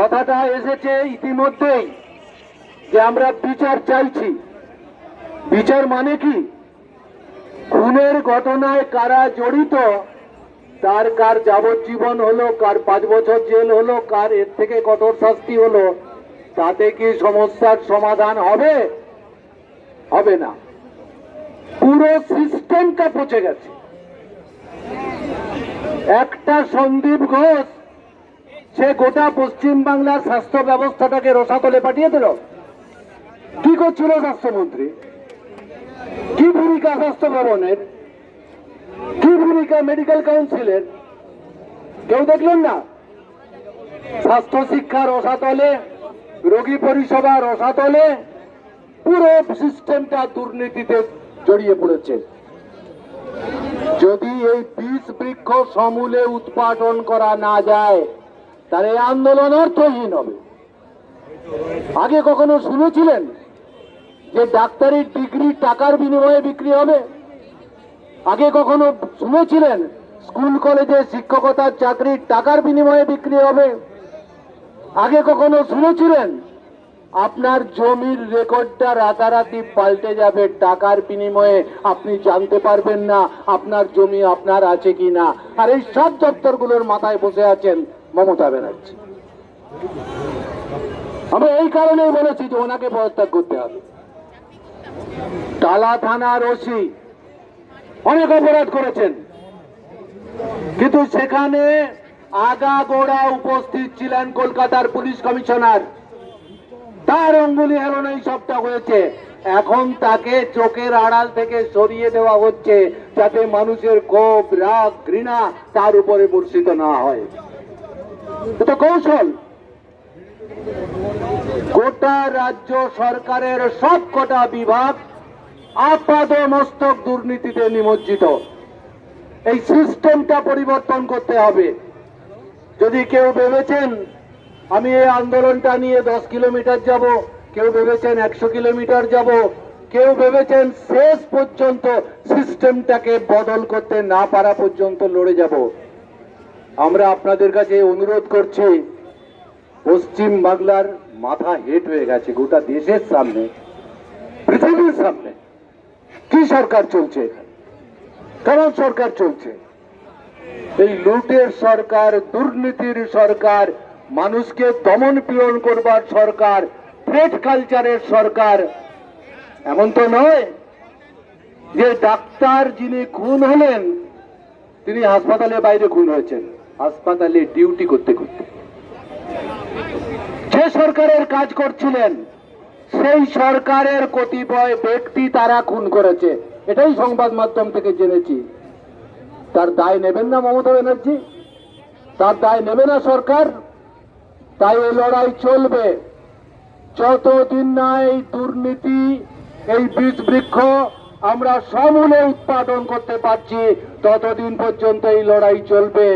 কথাটা এসেছে ইতিমধ্যেই যে আমরা বিচার চাইছি। বিচার মানে কি? খুনের ঘটনায় কারা জড়িত, তার কার যাবজ্জীবন হলো, কার পাঁচ বছর জেল হলো, কার এর থেকে কঠোর শাস্তি হলো, তাতে কি সমস্যার সমাধান হবে? হবে না। পুরো সিস্টেমটা পচে গেছে। একটা সন্দীপ ঘোষ সে গোটা পশ্চিম বাংলার স্বাস্থ্য ব্যবস্থাটাকে রসাতলে পাঠিয়ে দিল। কি করছিল স্বাস্থ্যমন্ত্রী? কি ভূমিকা স্বাস্থ্য ভবনের? কি ভূমিকা মেডিকেল কাউন্সিলের কেউ দেখলেন না? স্বাস্থ্য শিক্ষা রসাতলে, রোগী পরিষেবা রসাতলে, পুরো সিস্টেমটা দুর্নীতিতে জড়িয়ে পড়েছে। যদি এই বীজ বৃক্ষ সমূলে উৎপাদন করা না যায় তাহলে এই আন্দোলন অর্থহীন হবে। আগে কখনো শুনেছিলেন যে ডাক্তারির ডিগ্রি টাকার বিনিময়ে বিক্রি হবে? আগে কখনো শুনেছিলেন স্কুল, কলেজে শিক্ষকতার চাকরির টাকার বিনিময়ে বিক্রি হবে? আগে কখনো শুনেছিলেন আপনার জমির রেকর্ডটা রাতারাতি পাল্টে যাবে, টাকার বিনিময়ে আপনি জানতে পারবেন না আপনার জমি আপনার আছে কি না আর এই সব দপ্তরগুলোর মাথায় বসে আছেন মমতা ব্যানার্জি। আমি এই কারণেই বলেছি যে ওনাকে পদত্যাগ করতে হবে। টালা থানার ওসি অনেক অপরাধ করেছেন। কিন্তু সেখানে আগা গোড়া উপস্থিত ছিলেন কলকাতার পুলিশ কমিশনার। তার অঙ্গুলি হেলনেই সবটা হয়েছে। এখন তাকে চোখের আড়াল থেকে সরিয়ে দেওয়া হচ্ছে যাতে মানুষের ক্ষোভ, রাগ, ঘৃণা তার উপরে বর্ষিত না হয়। এটা কৌশল। গোটা রাজ্য সরকারের সব কটা বিভাগ আপাদ মস্তক দুর্নীতিতে নিমজ্জিত। এই সিস্টেমটা পরিবর্তন করতে হবে। যদি কেউ ভেবেছেন, আমি এই আন্দোলনটা নিয়ে দশ কিলোমিটার যাব, কেউ ভেবেছেন একশো কিলোমিটার যাব, কেউ ভেবেছেন শেষ পর্যন্ত সিস্টেমটাকে বদল করতে না পারা পর্যন্ত লড়ে যাব। আমরা আপনাদের কাছে অনুরোধ করছি, পশ্চিম বাংলার মাথা হেট হয়ে গেছে গোটা দেশের সামনে, পৃথিবীর সামনে। কি সরকার চলছে কেমন সরকার চলছে? এই লুটের সরকার, দুর্নীতির সরকার, মানুষকে দমন পীড়ন করবার সরকার, থ্রেট কালচারের সরকার, এমন তো নয় যে ডাক্তার যিনি খুন হলেন, তিনি হাসপাতালে বাইরে খুন হয়েছেন। হাসপাতালে ডিউটি করতে করতে। যে সরকারের কাজ করছিলেন, সেই সরকারের কতিপয় ব্যক্তি তারা খুন করেছে। এটাই সংবাদ মাধ্যম থেকে জেনেছি। তার দায় নেবেন না মমতা ব্যানার্জি? তার দায় নেবে না সরকার? তাই এই লড়াই চলবে। যতদিন না এই দুর্নীতি, এই বীজ বৃক্ষ আমরা সমূলে উৎপাদন করতে পারছি, ততদিন পর্যন্ত এই লড়াই চলবে।